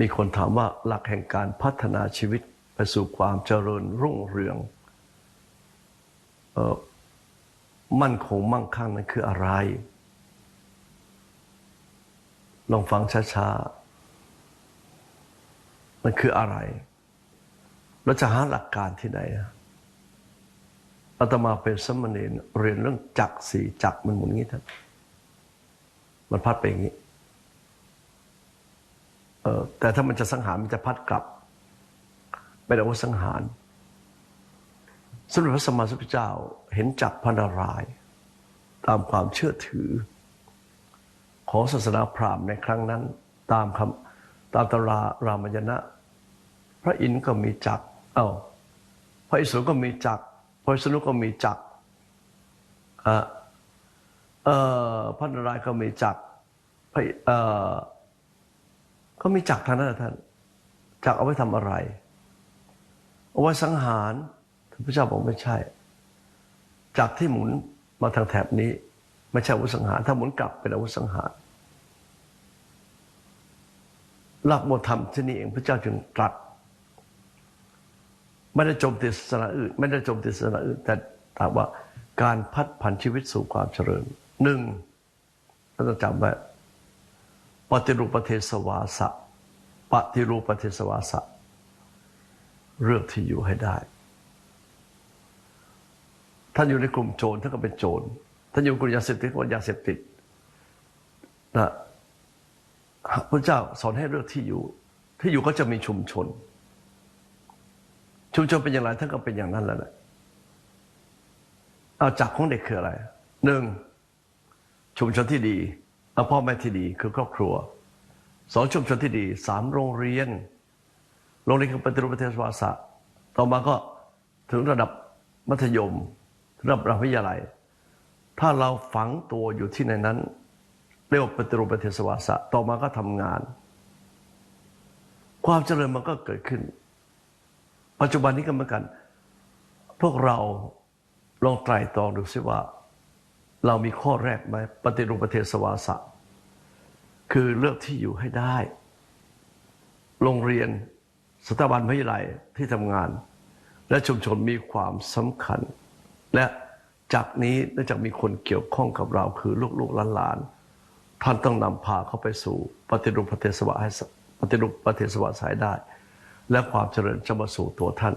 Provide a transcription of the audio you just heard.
มีคนถามว่าหลักแห่งการพัฒนาชีวิตไปสู่ความเจริญรุ่งเรืองออมั่นคงมั่งคั่งนั้นคืออะไร ลองฟังช้าๆ มันคืออะไร เราจะหาหลักการที่ไหนอาตมาเป็นสมณีนเรียนเรื่องจักสี่จักมันหมุนงี้ท่านมันพัดไปอย่างนี้ แต่ถ้ามันจะสังหารมันจะพัดกลับเป็นอาวุธสังหารสมเด็จพระสัมมาสัมพุทธเจ้าเห็นจักพระนารายตามความเชื่อถือ ของศาสนาพราหมณ์ในครั้งนั้น ตามคำตามตรารามยณะพระอินทร์ก็มีจักเอ้าพระอิศวรก็มีจักพระวิษณุก็มีจักเอ่อพระนารายก็มีจักพระเอ่อ ก็มีจักรท่านนั้นนะท่านจักรเอาไว้ทำอะไร เอาไว้สังหารท่านพระเจ้าบอกไม่ใช่จักรที่หมุนมาทางแถบนี้ ไม่ใช่อาวุธสังหาร ถ้าหมุนกลับเป็นอาวุธสังหารหลักบทธรรมที่นี่เองพระเจ้าจึงตรัสไม่ได้โจมตีศาสนาอื่น ไม่ได้โจมตีศาสนาอื่น แต่ถามว่าการพัดผันชีวิตสู่ความเจริญหนึ่งเราต้องจำไว้ ปฏิรูปประเทศวาสะปฏิรูปประเทศวาสะเรื่องที่อยู่ให้ได้ ท่านอยู่ในกลุ่มโจรท่านก็เป็นโจร ท่านอยู่กลุ่มยาเสพติดก็เป็นยาเสพติดนะพระเจ้าสอนให้เลือกที่อยู่ ที่อยู่ก็จะมีชุมชน ชุมชนเป็นอย่างไรท่านก็เป็นอย่างนั้นแหละนะเอาจักของเด็กคืออะไรหนึ่งชุมชนที่ดี เอาพ่อแม่ที่ดีคือครอบครัวสองชุมชนที่ดีสามโรงเรียน โรงเรียนคือปฏิรูปประเทศวาสะต่อมาก็ถึงระดับมัธยมระดับวิทยาลัย ถ้าเราฝังตัวอยู่ที่ในนั้นเรียกว่าปฏิรูปประเทศวาสะต่อมาก็ทำงาน ความเจริญมันก็เกิดขึ้น ปัจจุบันนี้ก็เหมือนกัน พวกเราลองไตร่ตรองดูซิว่า เรามีข้อแรกไหมปฏิรูปประเทศสวาสะ คือเลือกที่อยู่ให้ได้ โรงเรียนสถาบันวิทยาลัยที่ทำงาน และชุมชนมีความสำคัญ และจากนี้เนื่องจากมีคนเกี่ยวข้องกับเราคือลูกๆหลานๆท่านต้องนำพาเขาไปสู่ปฏิรูปประเทศสวาให้ปฏิรูปประเทศสวาสายได้ และความเจริญจะมาสู่ตัวท่าน